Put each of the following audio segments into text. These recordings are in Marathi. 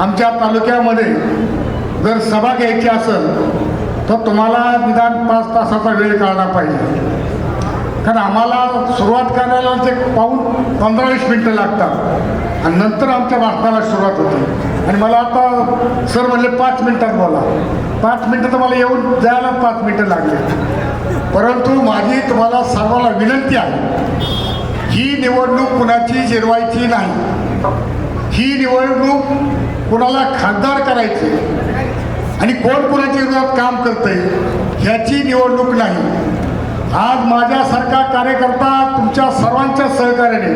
आमच्या तालुक्यामध्ये जर सभा घ्यायची असेल तर तुम्हाला निदान पाच तासाचा वेळ काढला पाहिजे. कारण आम्हाला सुरुवात करायला ते पाऊन पंधरा वीस मिनटं लागतात. आणि नंतर आमच्या भाषणाला सुरुवात होते. आणि मला आता सर म्हणले पाच मिनटात बोला. पाच मिनटं तर मला येऊन जायला पाच मिनटं लागले. परंतु माझी तुम्हाला सर्वांना विनंती आहे ही निवडणूक कुणाची जिरवायची नाही. ही निवडणूक कुणाला खासदार करायची आणि कोण कोणाच्या विरोधात काम करतंय ह्याची निवडणूक नाही. आज माझ्यासारखा कार्यकर्ता तुमच्या सर्वांच्या सहकार्याने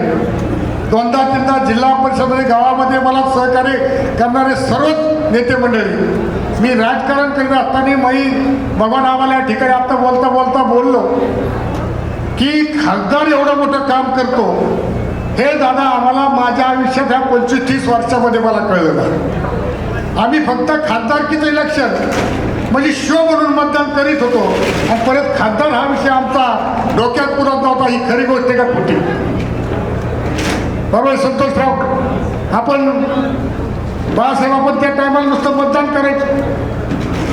दोनदा तीनदा जिल्हा परिषदेमध्ये गावामध्ये मला सहकार्य करणारे सर्वच नेते मंडळी मी राजकारण करीत असताना मी भगवान आम्हाला या ठिकाणी आता बोलता बोलता बोललो की खासदार एवढं मोठं काम करतो हे दादा आम्हाला माझ्या आयुष्यात ह्या पंचवीस तीस वर्षामध्ये मला कळलं आम्ही फक्त खासदारकीचं इलेक्शन म्हणजे शो म्हणून मतदान करीत होतो. आणि परत खासदार हा विषय आमचा डोक्यात पुरत नव्हता ही खरी गोष्ट आहे का खोटी? बरोबर संतोषराव आपण बाळासाहेब आपण त्या टायमाला नुसतं मतदान करायचं.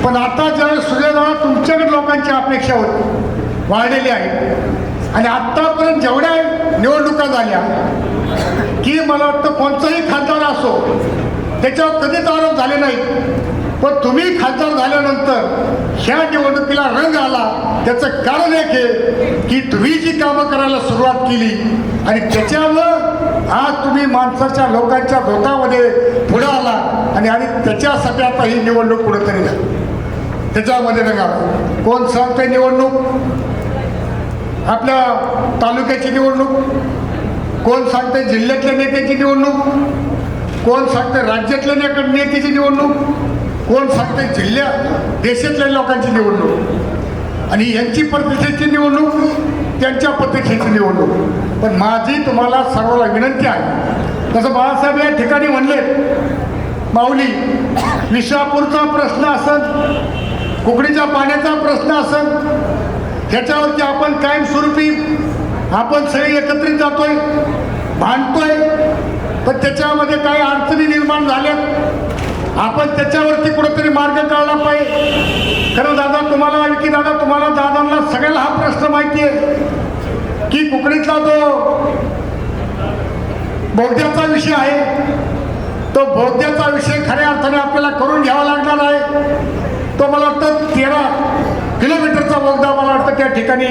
पण आता ज्यावेळेस सूर्यदादा तुमच्याकडे लोकांची अपेक्षा होती वाढलेली आहे. आणि आत्तापर्यंत जेवढ्या निवडणुका झाल्या की मला वाटतं कोणताही खासदार असो त्याच्यावर कधीच आरोप झाले नाहीत. पण तुम्ही खासदार झाल्यानंतर ह्या निवडणुकीला रंग आला. त्याचं कारण एक आहे की तुम्ही जी कामं करायला सुरुवात केली आणि त्याच्यावर आज तुम्ही माणसाच्या लोकांच्या धोकामध्ये पुढे आला आणि आणि त्याच्यासाठी आता ही निवडणूक कुठेतरी झाली. त्याच्यामध्ये रंग आला. कोण सांगते निवडणूक? आपल्या तालुक्याची निवडणूक. कोण सांगते जिल्ह्यातल्या नेत्याची निवडणूक? कोण सांगते राज्यातल्या ने- नेत्याची निवडणूक? कोण सांगते जिल्ह्या देशातल्या लोकांची निवडणूक? आणि यांची प्रतिष्ठेची निवडणूक त्यांच्या प्रतिष्ठेची निवडणूक. पण माझी तुम्हाला सर्वांना विनंती आहे. तसं बाळासाहेब या ठिकाणी म्हणले माऊली विशापूरचा प्रश्न असेल कुकडीच्या पाण्याचा प्रश्न असेल ह्याच्यावरती आपण कायमस्वरूपी आपण सगळे एकत्रित जातोय भांडतोय पण त्याच्यामध्ये काही अडचणी निर्माण झाल्यात. आपण त्याच्यावरती कुठंतरी मार्ग काढला पाहिजे. खरं दादा तुम्हाला की दादा तुम्हाला दादांना सगळ्याला हा प्रश्न माहिती आहे की कुकडीतला जो बौद्धाचा विषय आहे तो बौद्धाचा विषय खऱ्या अर्थाने आपल्याला करून घ्यावा लागणार आहे. तो मला वाटतं तेरा किलोमीटरचा बोगदा मला वाटतं त्या ठिकाणी.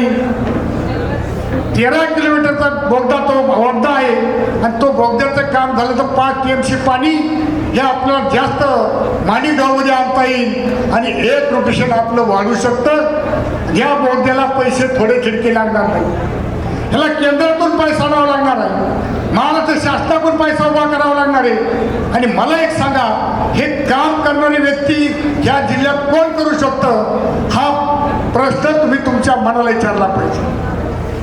तेरा किलोमीटरचा बोगदा तो बोगदा आहे. आणि तो बोगद्याचं काम झालं तर पाच टी एम सी पाणी हे आपल्याला जास्त माणी गावमध्ये आणता येईल. आणि एक रोटेशन आपलं वाढू शकतं. या बोगद्याला पैसे थोडे खिडकी लागणार नाही. ह्याला केंद्रातून पैसा आणावा लागणार आहे. महाराष्ट्र शासनाकडून पैसा उभा करावा लागणार आहे. आणि मला एक सांगा हे काम करणारी व्यक्ती ह्या जिल्ह्यात कोण करू शकतं? हा प्रश्न तुम्ही तुमच्या मनाला विचारला पाहिजे.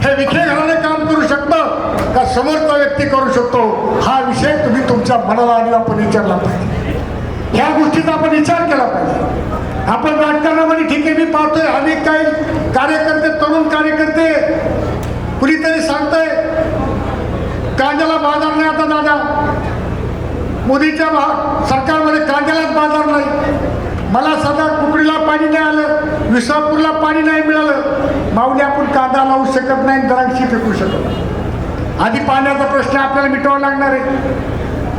हे विखे घराने काम करू शकतं का समोरचा व्यक्ती करू शकतो? हा विषय तुम्ही तुमच्या मनाला आणि आपण विचारला पाहिजे. ह्या गोष्टीचा आपण विचार केला पाहिजे. आपण राजकारणामध्ये ठीक आहे मी पाहतोय अनेक काही कार्यकर्ते तरुण कार्यकर्ते कुणीतरी सांगतंय कांद्याला बाजार नाही आता दादा. मोदीच्या सरकारमध्ये कांद्यालाच बाजार नाही. मला सध्या कुकडीला पाणी नाही आलं विसापूरला पाणी नाही मिळालं. माऊली आपण कांदा लावू शकत नाही दरांशी फेकू शकत नाही. आधी पाण्याचा प्रश्न आपल्याला मिटवावा लागणार आहे.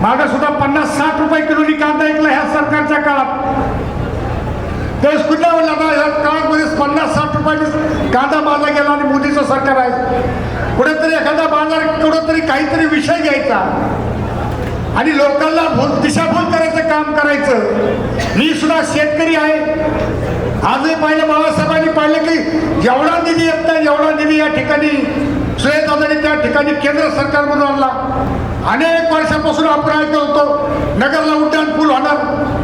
मागं सुद्धा पन्नास साठ रुपये किलोनी कांदा ऐकला ह्या सरकारच्या काळात. ते सुद्धा आता ह्या काळामध्ये पन्नास साठ रुपयाने कांदा मारला गेला आणि मोदीचं सरकार आहे. कुठेतरी एखादा बाजार कुठेतरी काहीतरी विषय घ्यायचा. आणि लोकांना भूल दिशाभूल करायचं काम करायचं. मी सुद्धा शेतकरी आहे. आजही पाहिलं बाबासाहेबांनी पाहिलं की जेवढा निधी येत नाही एवढा निधी या ठिकाणी सुरेशदादांनी त्या ठिकाणी केंद्र सरकारमधून आणला. अनेक वर्षापासून आपण ऐकत होतो. नगरला उड्डाण पूल होणार.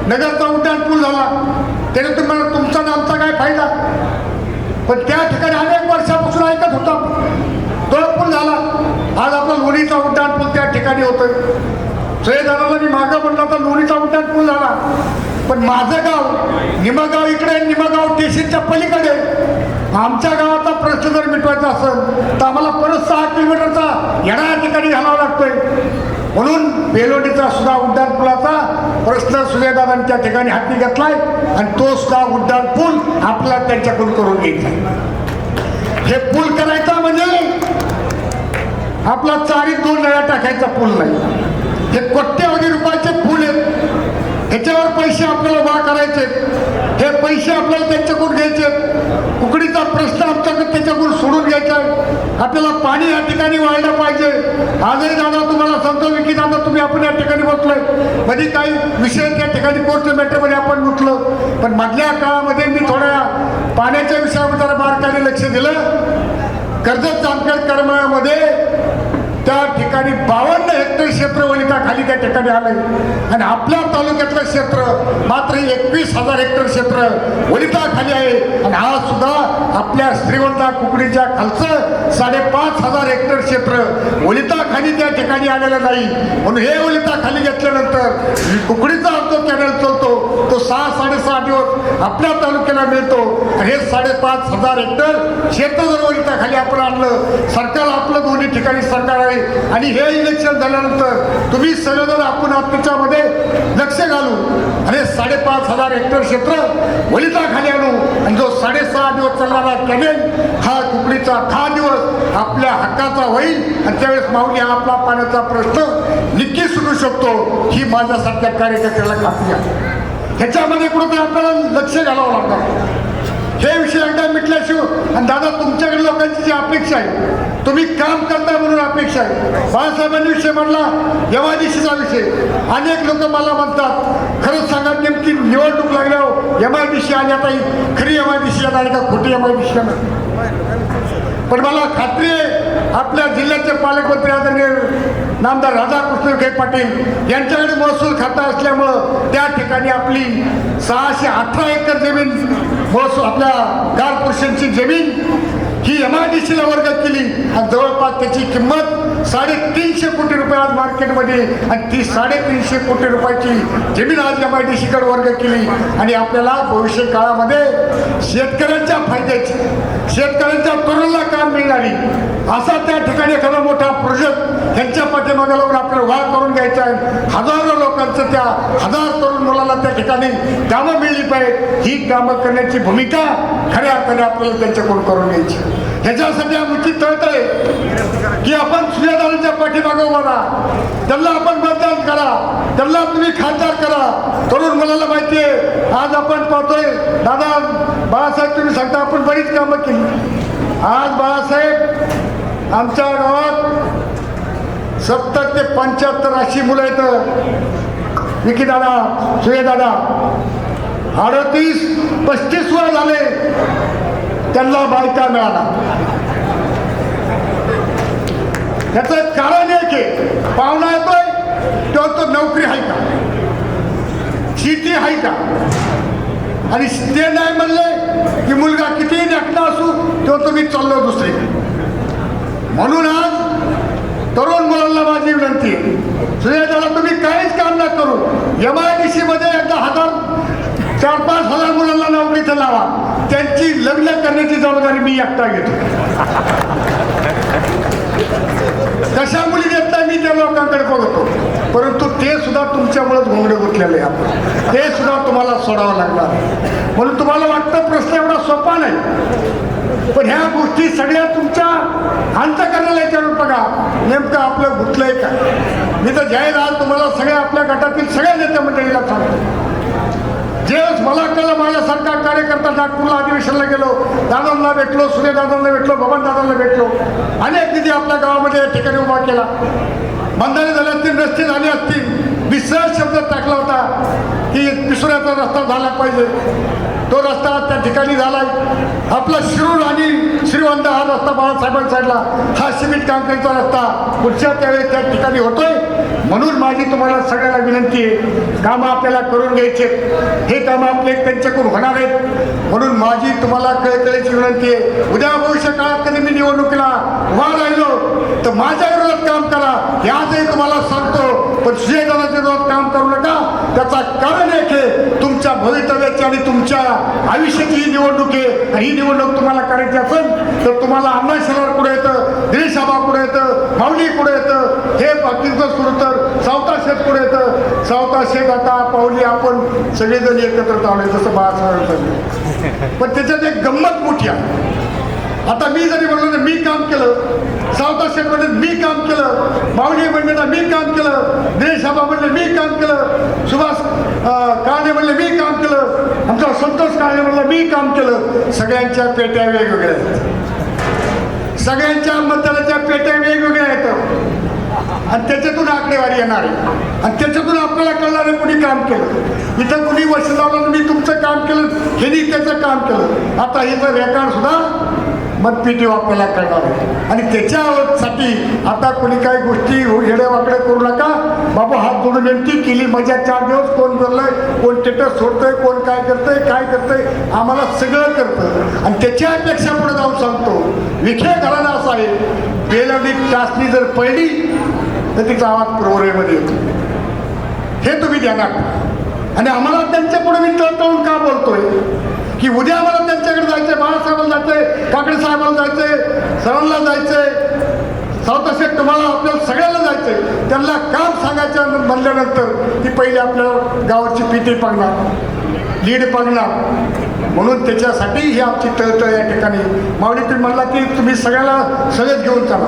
नगरचा उड्डाण पूल झाला. त्याने तुम्हाला तुमचा आमचा काय फायदा? पण त्या ठिकाणी अनेक वर्षापासून ऐकत होता. तो पूल झाला. आज आपला लोणीचा उड्डाण पूल त्या ठिकाणी होतोय. सुयदानाला मी मागं म्हटलं तर लोणीचा उड्डाण पूल झाला. पण माझं गाव निमगाव इकडे निमगाव स्टेशनच्या पलीकडे आमच्या गावाचा प्रश्न जर मिटवायचा असेल तर आम्हाला परत सहा किलोमीटरचा येणाऱ्या ठिकाणी घालावा लागतोय. म्हणून बेलोडीचा सुद्धा उड्डाण पुलाचा प्रश्न सुजयदादांच्या ठिकाणी हाती घेतलाय आणि तो सुद्धा उड्डाण पूल आपल्याला त्यांच्याकडून करून घ्यायचा हे पूल करायचा म्हणजे आपला चारी दोन वेळा टाकायचा पूल नाही. हे कोट्यवधी रुपयाचे फुल आहेत. ह्याच्यावर पैसे आपल्याला वा करायचे हे पैसे आपल्याला त्यांच्याकडून घ्यायचे कुकडीचा प्रश्न आमच्याकडे त्याच्याकडून सोडून घ्यायचा आहे. आपल्याला पाणी या ठिकाणी वाढलं पाहिजे. आजही दादा तुम्हाला सांगतो की दादा तुम्ही आपण या ठिकाणी बसलोय. म्हणजे काही विषय त्या ठिकाणी कोर्ट मॅटरमध्ये आपण उठलो पण मधल्या काळामध्ये मी थोड्या पाण्याच्या विषयावर जरा बारकाने लक्ष दिलं. कर्जत जामखेड करमाळ्यामध्ये त्या ठिकाणी बावन्न हेक्टर क्षेत्र वनिता खाली त्या ठिकाणी आलंय. आणि आपल्या तालुक्यातलं क्षेत्र मात्र एकवीस हजार हेक्टर क्षेत्र वनिता खाली आहे. आणि हा सुद्धा आपल्या श्रीवंता कुकडीच्या खालचं साडेपाच हजार हेक्टर क्षेत्र वलिताखाली त्या ठिकाणी आलेलं नाही. म्हणून हे वनिता खाली घेतल्यानंतर कुकडीचा जो कॅनल चालतो. तो सहा साडेसहा दिवस आपल्या तालुक्याला मिळतो. आणि हे साडेपाच हजार हेक्टर क्षेत्र जर वनिता खाली आपण आणलं सरकार ठिकाणी सरकार आहे. आणि हे इलेक्शन झाल्यानंतर तुम्ही सर्वजण आपण त्याच्यामध्ये लक्ष घालू आणि साडेपाच हजार हेक्टर क्षेत्र वलिता खाली आणू. आणि जो साडेसहा दिवस चालणारा कॅनेल हा कुकडीचा दहा दिवस आपल्या हक्काचा होईल. आणि त्यावेळेस माऊली हा आपला पाण्याचा प्रश्न नक्की सुटू शकतो. ही माझ्यासारख्या कार्यकर्त्याला खात्री आहे. ह्याच्यामध्ये कुठंतरी आपल्याला लक्ष घालावं लागतं. हे विषय एकदा मिटल्याशिवाय आणि दादा तुमच्याकडे लोकांची जी अपेक्षा आहे तुम्ही काम करताय म्हणून अपेक्षा आहे. बाळासाहेबांनी विषय म्हणला यमादिशीचा विषय. अनेक लोक मला म्हणतात खरंच सांगा नेमकी निवडणूक लागल्यावर एम आय डी सी आली आता ही. खरी एम आय डी सी का खोटी एम आय डी सी पण मला खात्री आहे आपल्या जिल्ह्याचे पालकमंत्री आदरणीय नामदार राधाकृष्ण विखे पाटील यांच्याकडे महसूल खाता असल्यामुळं त्या ठिकाणी आपली सहाशे अठरा एकर जमीन महसूल आपल्या गार पुरुषांची जमीन ही एम आय डी सीला वर्गात केली. आणि जवळपास त्याची किंमत साडेतीनशे कोटी रुपये आज मार्केटमध्ये आणि ती साडेतीनशे कोटी रुपयाची जमीन आज एम आय डी सीकडे वर्ग केली. आणि आपल्याला भविष्य काळामध्ये शेतकऱ्यांच्या फायद्याची शेतकऱ्यांच्या तरुणला काम मिळणारी असा त्या ठिकाणी एखादा मोठा प्रोजेक्ट ह्यांच्या पाठीमागे लावून आपल्याला उभा करून घ्यायचा आहे. हजारो लोकांचं त्या हजार तरुण मुलाला त्या ठिकाणी कामं मिळली पाहिजे ही कामं करण्याची भूमिका खऱ्या अर्थाने आपल्याला त्यांच्याकडून करून घ्यायची ह्याच्यासाठी आमची आहे की आपण सूर्यदानाच्या पाठीमागे उभा राहा. त्यांना आपण मतदान करा. त्यांना तुम्ही खासदार करा. तरुण मुलाला माहिती आहे. आज आपण पाहतोय दादा बाळासाहेब तुम्ही सांगता आपण बरीच कामं केली. आज बाळासाहेब आमच्या गावात सत्तर ते पंच्याहत्तर अशी मुलं आहेत. विकी दादा सुये दादा. अडतीस पस्तीस वर झाले. त्यांना बायका मिळाला याचं कारण एक आहे. पाहुणा येतोय तेव्हा तो नोकरी आहे का? शेती आहे का? आणि ते नाही म्हणले की मुलगा कितीही नटला असू तेव्हा तुम्ही चाललो दुसरी म्हणून आज तरुण मुलांना माझी विनंती आहे. तुम्ही काहीच काम न करू एम आय डी सी मध्ये एकदा हजार चार पाच हजार मुलांना नोकरीचं लावा. त्यांची लग्न करण्याची जबाबदारी मी एकटा घेतो. कशा मुली देत नाही मी त्या लोकांकडे बघतो. परंतु ते सुद्धा तुमच्यामुळेच घोंगडे गुंतलेले आपण. ते सुद्धा तुम्हाला सोडावं लागणार. म्हणून तुम्हाला वाटतं प्रश्न एवढा सोपा नाही. पण ह्या गोष्टी सगळ्या तुमच्या अंतकरणाला याच्यावर बघा. नेमकं आपलं गुंतलंय का? मी तर जाहीर आज तुम्हाला सगळ्या आपल्या गटातील सगळ्या नेत्या मंडळीला सांगतो. जे मला कळलं माझ्यासारखा कार्यकर्ता नागपूरला अधिवेशनला गेलो दादांना भेटलो सूर्यदादांना भेटलो बबन दादांना भेटलो अनेक निधी आपल्या गावामध्ये या ठिकाणी उभा केला. बंधारे झाले असतील रस्ते झाले असतील विसर शब्द टाकला होता की पिसुऱ्याचा रस्ता झाला पाहिजे. तो रस्ता त्या ठिकाणी झाला आपला शिरूर आणि श्रीवंत हा रस्ता बाळासाहेबांच्या साईडला. हा सिमेंट काँक्रीटचा रस्ता पुढच्या त्यावेळेस त्या ठिकाणी होतोय. म्हणून माझी तुम्हाला सगळ्यांना विनंती आहे कामं आपल्याला करून घ्यायचे हे कामं आपले त्यांच्याकडून होणार आहेत. म्हणून माझी तुम्हाला कळकळीची विनंती आहे उद्या भविष्य काळात कधी मी निवडणुकीला उभा राहिलो तर माझ्या विरोधात काम करा. हे आजही तुम्हाला सांगतो पण सुजयदानाच्या विरोधात काम करू नका. त्याचा कारण एक आहे तुमच्या भवितव्याची आणि तुमच्या आयुष्याची ही निवडणूक आहे. ही निवडणूक तुम्हाला करायची असेल तर तुम्हाला अण्णा शनिवार पुढे येतं दिनेश पुढे येतं माऊली पुढे येतं हे बाकीचं सुरू तर सावता शेत पुढे येतं? सावता शेत आता पाऊली आपण सगळेजण एकत्र चालू जसं बाळासाहेब पण त्याच्यात एक गंमत मोठी आहे. आता मी जरी म्हणलो ना मी काम केलं सावता शेठ म्हणजे मी काम केलं माऊली म्हणजे मी काम केलं दिनेश आबा म्हणले मी काम केलं सुभाष काय म्हणले मी काम केलं आमचा संतोष काळे म्हणलं मी काम केलं. सगळ्यांच्या पेट्या वेगवेगळ्या आहेत. सगळ्यांच्या मतदानाच्या पेट्या वेगवेगळ्या आहेत. आणि त्याच्यातून आकडेवारी येणार आहे. आणि त्याच्यातून आपल्याला कळणार आहे कुणी काम केलं. इथं कुणी वर्ष लावलं मी तुमचं काम केलं हेनी त्याचं काम केलं. आता हिचं रेकॉर्ड सुद्धा मतपेटी आपल्याला करणार आणि त्याच्यासाठी आता कोणी काही गोष्टी येड्या वाकडे करू नका. बाबा हात जोडून विनंती केली. मजा चार दिवस कोण करलं कोण टेटर सोडतंय कोण काय करतंय काय करतंय आम्हाला सगळं करतं आणि त्याच्यापेक्षा पुढे जाऊन सांगतो विखे घराणा असं आहे बेलवडी टाचणी जर पडली तर तिचा आवाज प्रवरेमध्ये येतो. हे तुम्ही ध्यानात आणि आम्हाला त्यांच्या पुढे मी तळतळून का बोलतोय? की उद्या आम्हाला त्यांच्याकडे जायचंय बाळासाहेबांना जायचंय काकडे साहेबांना जायचंय सरांना जायचंय साऊथ शेठ तुम्हाला आपल्याला सगळ्याला जायचंय. त्यांना काम सांगायचं म्हणल्यानंतर ती पहिले आपल्या गावाची पिते पागणार लीड पागणार. म्हणून त्याच्यासाठी ही आमची तळतळ या ठिकाणी. माऊली तुम्ही म्हणला की तुम्ही सगळ्याला सगळेच घेऊन चला.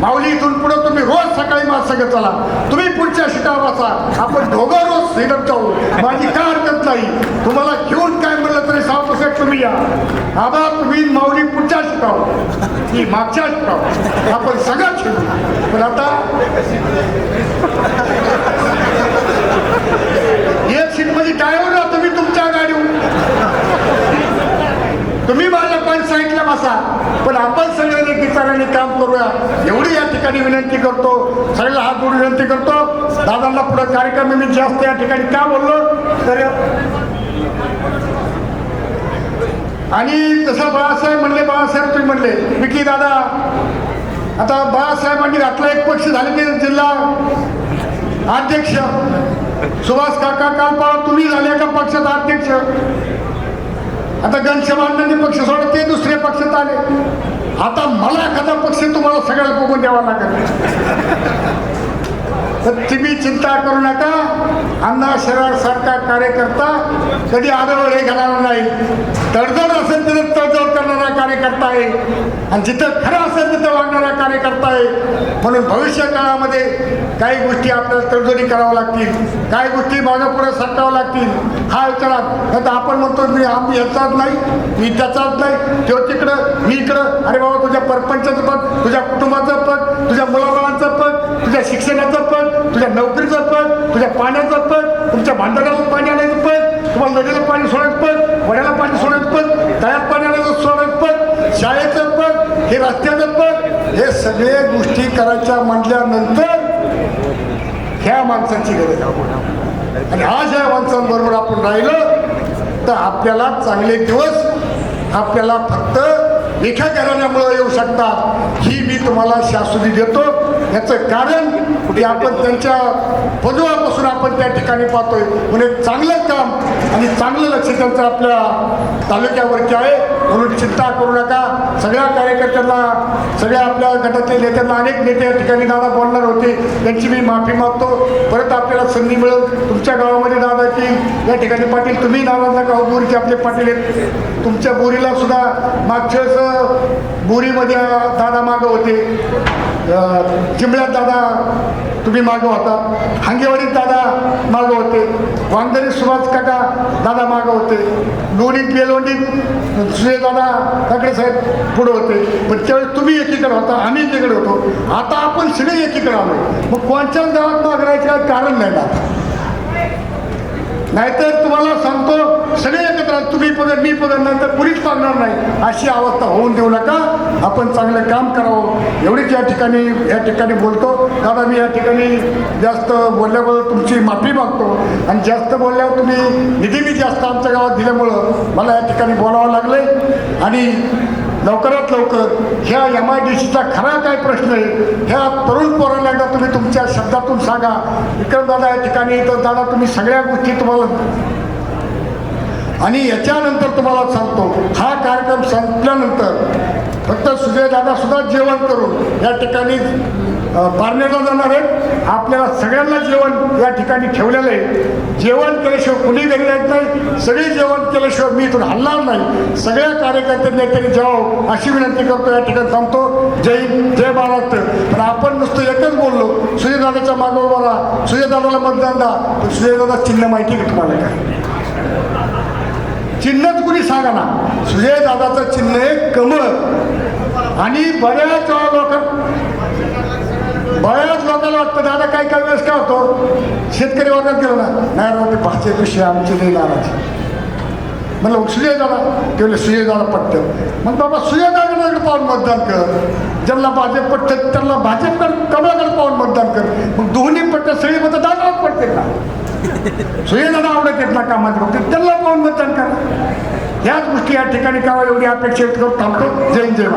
माऊली इथून पुढं तुम्ही रोज सकाळी माझं सगळं चला. तुम्ही पुढच्या शिटा बसा. आपण दोघं रोज सिटअप जाऊ माझी काय हरकत नाही. तुम्हाला घेऊन काय तरी सावतो साहेब तुम्ही या. आबा तुम्ही माऊली पुढच्या शिकाव. ती मागच्या शिकाव. आपण सगळं शिकू. पण आता एक सीटमध्ये ड्रायव्हर ना तुम्ही तुमच्या गाडीवर. तुम्ही माझ्या पण साईडला बसा. पण आपण सगळे विचाराने काम करूया. एवढी या ठिकाणी विनंती करतो. सगळ्याला हात जोडून विनंती करतो. दादांना पुढे कार्यक्रम मी जास्त या ठिकाणी का बोललो? तर आणि तसं बाळासाहेब म्हणले बाळासाहेब तुम्ही म्हणले. विकी दादा आता बाळासाहेबांनी घातला एक पक्ष झाले ते जिल्हा अध्यक्ष. सुभाष काका काल तुम्ही झाले एका पक्षाचा अध्यक्ष. आता घनश्यामांनी पक्ष सोडत ते दुसऱ्या पक्षात आले. आता मला एखादा पक्ष तुम्हाला सगळ्याला बघून द्यावा लागेल. तर तुम्ही चिंता करू नका. अण्णा शरीर सारखा कार्यकर्ता कधी आदळ हे घालणार नाही. तडजोड असेल तिथं तडजोड करणारा कार्यकर्ता आहे. आणि जिथं खरं असेल तिथं वागणारा कार्यकर्ता आहे. म्हणून भविष्य काळामध्ये काही गोष्टी आपल्याला तडजोडी कराव्या लागतील. काही गोष्टी मागं पुढे सरकाव्या लागतील. हा विचारात तर आपण म्हणतो मी आम्ही ह्याचाच नाही मी त्याचाच नाही. तो तिकडं मी इकडं. अरे बाबा तुझ्या परपंचाचं पण तुझ्या कुटुंबाचं तुझ्या शिक्षणाचं पद तुझ्या नोकरीचं पद तुझ्या पाण्याचं पद तुमच्या भांडणाला पाणी आणायचं पद तुम्हाला नदीला पाणी सोडायचं पद वड्याला पाणी सोडायचं पद तळ्यात पाणी आणायचं सोडायचं पद शाळेचं पद हे रस्त्याचं पद हे सगळे गोष्टी करायच्या म्हटल्यानंतर ह्या माणसांची गरज आहे. आणि आज या माणसांबरोबर आपण राहिलं तर आपल्याला चांगले दिवस आपल्याला फक्त एका घराण्यामुळे येऊ शकतात. ही मी तुम्हाला शास्त्री देतो. याचं कारण की आपण त्यांच्या पदवापासून आपण त्या ठिकाणी पाहतोय. म्हणजे चांगलं काम आणि चांगलं लक्ष त्यांचं आपल्या तालुक्यावरती आहे. म्हणून चिंता करू नका. सगळ्या कार्यकर्त्यांना सगळ्या आपल्या गटातील नेत्यांना अनेक नेते या ठिकाणी दादा बोलणार होते. त्यांची मी माफी मागतो. परत आपल्याला संधी मिळेल तुमच्या गावामध्ये दादा की या ठिकाणी पाटील तुम्ही दादांना गाव बोरीचे आपले पाटील आहेत. तुमच्या बोरीला सुद्धा मागच्या बोरीमध्ये दादा मागं होते. अं, चिंबळ्यात दादा तुम्ही मागं होता. हांगेवाडीत दादा मागं होते. वांगदरी सुभाष काका दादा मागं होते. लोणीत बेलवंडीत सुये दादा काकडे साहेब पुढे होते. पण त्यावेळेस तुम्ही एकीकडे होता आम्ही एकीकडे होतो. आता आपण सगळे एकीकडे आलो मग कोणत्याच गावात मागरायचं कारण नाही ना? नाहीतर तुम्हाला सांगतो सगळे एकत्र तुम्ही पदर मी पदर नंतर कुणीच पाडणार नाही. अशी अवस्था होऊन देऊ नका. आपण चांगलं काम करावं. एवढीच या ठिकाणी या ठिकाणी बोलतो. दादा मी या ठिकाणी जास्त बोलल्याबद्दल तुमची माफी मागतो. आणि जास्त बोलल्यावर तुम्ही निधी मी जास्त आमच्या गावात दिल्यामुळं मला या ठिकाणी बोलावं लागले आणि लवकरात लवकर ह्या एम आय डी सीचा खरा काय प्रश्न आहे ह्या तरुण पोरांना एकदा तुम्ही तुमच्या शब्दातून सांगा. विक्रमदादा या ठिकाणी तर दादा तुम्ही सगळ्या गोष्टी तुम्हाला आणि याच्यानंतर तुम्हाला सांगतो. हा कार्यक्रम संपल्यानंतर फक्त सुजयदादा सुद्धा जेवण करून या ठिकाणी पारनेरला जाणार आहेत. आपल्याला सगळ्यांना जेवण या ठिकाणी ठेवलेलं आहे. जेवण केल्याशिवाय कुणी घरी येत नाही. सगळे जेवण केल्याशिवाय मी इथून हलणार नाही. सगळ्या कार्यकर्त्यांनी नेत्यांनी जेवावं अशी विनंती करतो या ठिकाणी थांबतो. जय हिंद जय महाराष्ट्र पण आपण नुसतं एकच बोललो सुजयदादाच्या मागोवर राहा. सुजयदादाला मतदान द्या. तर सुजयदादा चिन्ह माहिती आहे का तुम्हाला? काय चिन्हच कुणी सांगा ना. सुजय चिन्ह आहे कमळ. आणि बऱ्याच लोक बऱ्याच लोकांना वाटतं दादा काही काय वेळेस काय होतो? शेतकरी वर्गात गेलो ना. नाही राव ते विषय आमची नाही नाराज म्हणलं सुजय दादा. ते म्हणले सुजय दादा पटतं मग बाबा सुजय दादाकडे पाहून मतदान कर. ज्यांना भाजप पटतं त्यांना भाजपकडे कमळाकडे पाहून मतदान कर. मग दोन्ही पटतं सगळी मतं दादाच पडते ना सुजयदादा आवडत येत ना कामात फक्त त्यांना पाहून मतदान कर. ह्याच गोष्टी या ठिकाणी करावं एवढी अपेक्षा करून थांबतो. जय हिंद, जय